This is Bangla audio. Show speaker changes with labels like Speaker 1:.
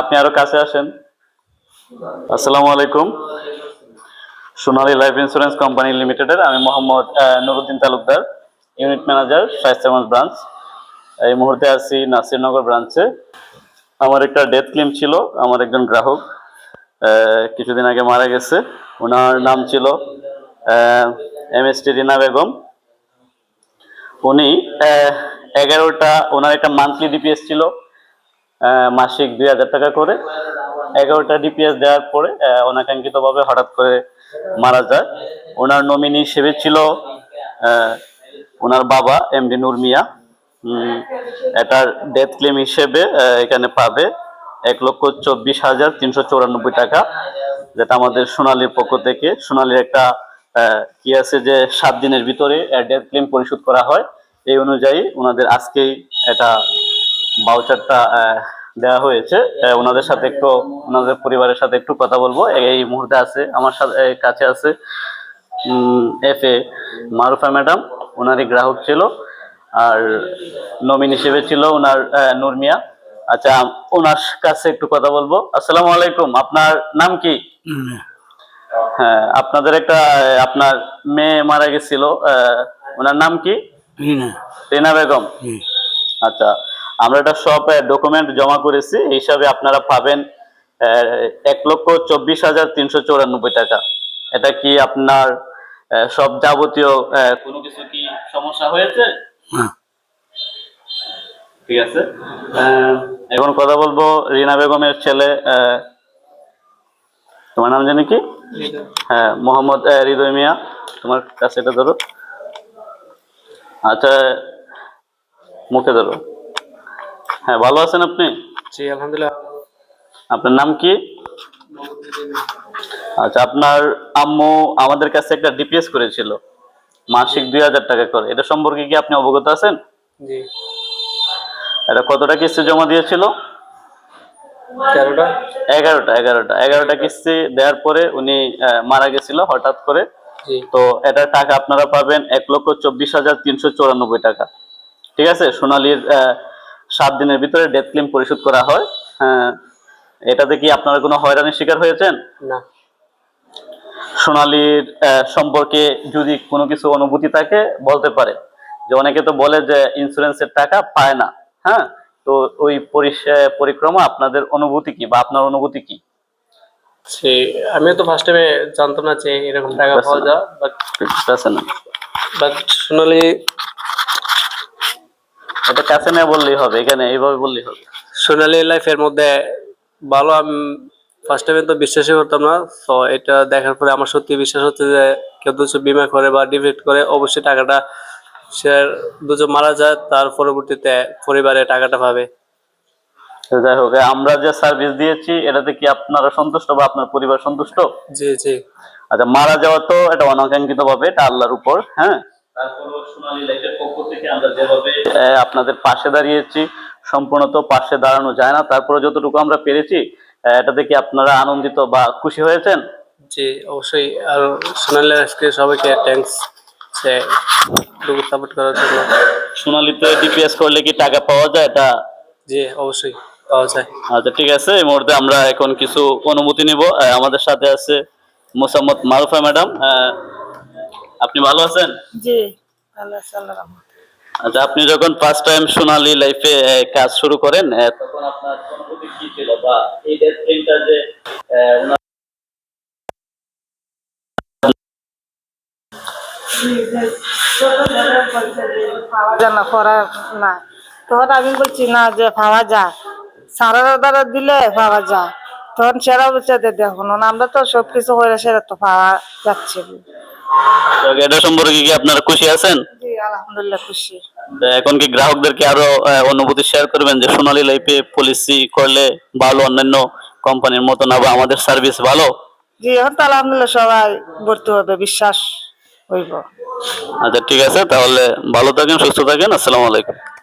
Speaker 1: আপনি আরো কাছে আসেন আসসালামু আলাইকুম সোনালী লাইফ ইন্স্যুরেন্স কোম্পানি লিমিটেডের আমি Mohammad Nuruddin Talukdar unit manager Shaistaganj branch এই মুহূর্তে আছি নাসিরনগর ব্রাঞ্চে আমার একটা ডেথ ক্লিম ছিল আমার একজন গ্রাহক কিছুদিন আগে মারা গেছে ওনার নাম ছিল M S T Rina Begum উনি এগারোটা ওনার একটা মান্থলি ডিপিএস ছিল মাসিক দুই হাজার টাকা করে এগারোটা ডিপিএস দেওয়ার পরে অনাকাঙ্ক্ষিতভাবে হঠাৎ করে মারা যায় ওনার নমিনি হিসেবে ছিল ওনার বাবা এম ডি নুর মিয়া এটার ডেথ ক্লেম হিসেবে এখানে পাবে এক লক্ষ চব্বিশ হাজার তিনশো চৌরানব্বই টাকা যেটা আমাদের সোনালির পক্ষ থেকে সোনালির একটা কি আছে যে সাত দিনের ভিতরে ডেথ ক্লেম পরিশোধ করা হয় এই অনুযায়ী ওনাদের আজকেই এটা ভাউচারটা দেওয়া হয়েছে ওনাদের সাথে একটু ওনাদের পরিবারের সাথে একটু কথা বলবো এই মুহূর্তে আছে আমার সাথে কাছে আছে এফ এ মারুফা ম্যাডাম ওনারই গ্রাহক ছিল আর নমিন হিসেবে ছিল ওনার নুরমিয়া আচ্ছা ওনার কাছে একটু কথা বলবো আসসালামু আলাইকুম আপনার নাম কি হ্যাঁ আপনাদের একটা আপনার মেয়ে মারা গেছিল ওনার নাম কি রিনা বেগম আচ্ছা আমরা এটা সব ডকুমেন্ট জমা করেছি হিসাবে আপনারা পাবেন এক লক্ষ চব্বিশ হাজার তিনশো চৌরানব্বই টাকা এটা কি আপনার সব যাবতীয় কোনো কিছু কি সমস্যা হয়েছে ঠিক আছে এখন কথা বলবো রিনা বেগমের ছেলে তোমার নাম জানি কি হ্যাঁ মোহাম্মদ হৃদয় মিয়া তোমার কাছে এটা ধরো আচ্ছা মুখে ধরো হ্যাঁ ভালো আছেন আপনি জি আলহামদুলিল্লাহ আপনার নাম কি আচ্ছা আপনার আম্মু আমাদের কাছে একটা ডিপিএস করেছিল মাসিক দুই হাজার টাকা করে এটা সম্পর্কে কি আপনি অবগত আছেন জি এটা কতটা কিস্তি জমা দিয়েছিল তেরোটা এগারোটা এগারোটা এগারোটা কিস্তি দেওয়ার পরে উনি মারা গেছিল হঠাৎ করে তো এটার টাকা আপনারা পাবেন এক লক্ষ চব্বিশ হাজার তিনশো চৌরানব্বই টাকা ঠিক আছে সোনালির সাত দিনের ভিতরে ডেথ ক্লেম পরিশোধ করা হয় হ্যাঁ এটাতে কি আপনারা কোনো হয়রানির শিকার হয়েছেন না সোনালির সম্পর্কে যদি কোনো কিছু অনুভূতি থাকে বলতে পারে যে অনেকে তো বলে যে ইন্স্যুরেন্সের টাকা পায় না হ্যাঁ তো ওই পরিক্রমা আপনাদের অনুভূতি কি বা আপনার অনুভূতি কি
Speaker 2: আমি তো ফার্স্ট টাইমে জানতাম না যে এরকম টাকা পাওয়া যায় বাট সোনালি
Speaker 1: এটা কাছে না বললেই হবে এখানে এইভাবে বললেই হবে
Speaker 2: সোনালি লাইফের মধ্যে ভালো আমি ফার্স্ট টাইম তো বিশ্বাসই করতাম না তো এটা দেখার পরে আমার সত্যি বিশ্বাস হচ্ছে যে কেউ দুজন বিমা করে বা ডিফেক্ট করে অবশ্যই টাকাটা সে দুজন মারা যায় তার পরবর্তীতে পরিবারে টাকাটা পাবে
Speaker 1: যাই হোক আমরা যে সার্ভিস দিয়েছি এটাতে কি আপনারা সন্তুষ্ট বা আপনার পরিবার সন্তুষ্ট জি জি আচ্ছা মারা যাওয়া তো এটা অনাকাঙ্ক্ষিত ভাবে এটা আল্লাহর উপর হ্যাঁ আপনাদের পাশে দাঁড়িয়েছি সম্পূর্ণ তো পাশে দাঁড়ানো যায় না তারপরে যতটুকু আমরা পেরেছি এটা দেখি আপনারা আনন্দিত বা খুশি হয়েছেন
Speaker 2: জি অবশ্যই আর সোনালী আজকে সবাইকে থ্যাংকস
Speaker 1: করার জন্য সোনালিতে করলে কি টাকা পাওয়া যায় এটা
Speaker 2: অবশ্যই পাওয়া
Speaker 1: যায় আচ্ছা ঠিক আছে এই মুহূর্তে আমরা এখন কিছু অনুমতি নিব আমাদের সাথে আছে মোসাম্মদ মারুফা ম্যাডাম আপনি ভালো আছেন জি আচ্ছা আপনি যখন ফার্স্ট টাইম সোনালী লাইফে কাজ শুরু করেন তখন আপনার অনুভূতি কি ছিল বা এই ডেথ ফিল্মটা যে আমি বলছি না যে পাওয়া যা সারা দিলে পাওয়া যা তখন সেরা বলছে দেখুন আমরা তো সবকিছু হয়ে সেরা তো পাওয়া যাচ্ছে এটা সম্পর্কে কি আপনারা খুশি আছেন আলহামদুলিল্লাহ খুশি এখন কি গ্রাহকদেরকে আরো অনুভূতি শেয়ার করবেন যে সোনালী লাইফে পলিসি করলে ভালো অন্যান্য কোম্পানির মতো না বা আমাদের সার্ভিস ভালো
Speaker 2: জি এখন তো আলহামদুলিল্লাহ সবাই ভর্তি হবে বিশ্বাস হইব
Speaker 1: আচ্ছা ঠিক আছে তাহলে ভালো থাকেন সুস্থ থাকেন আসসালামু আলাইকুম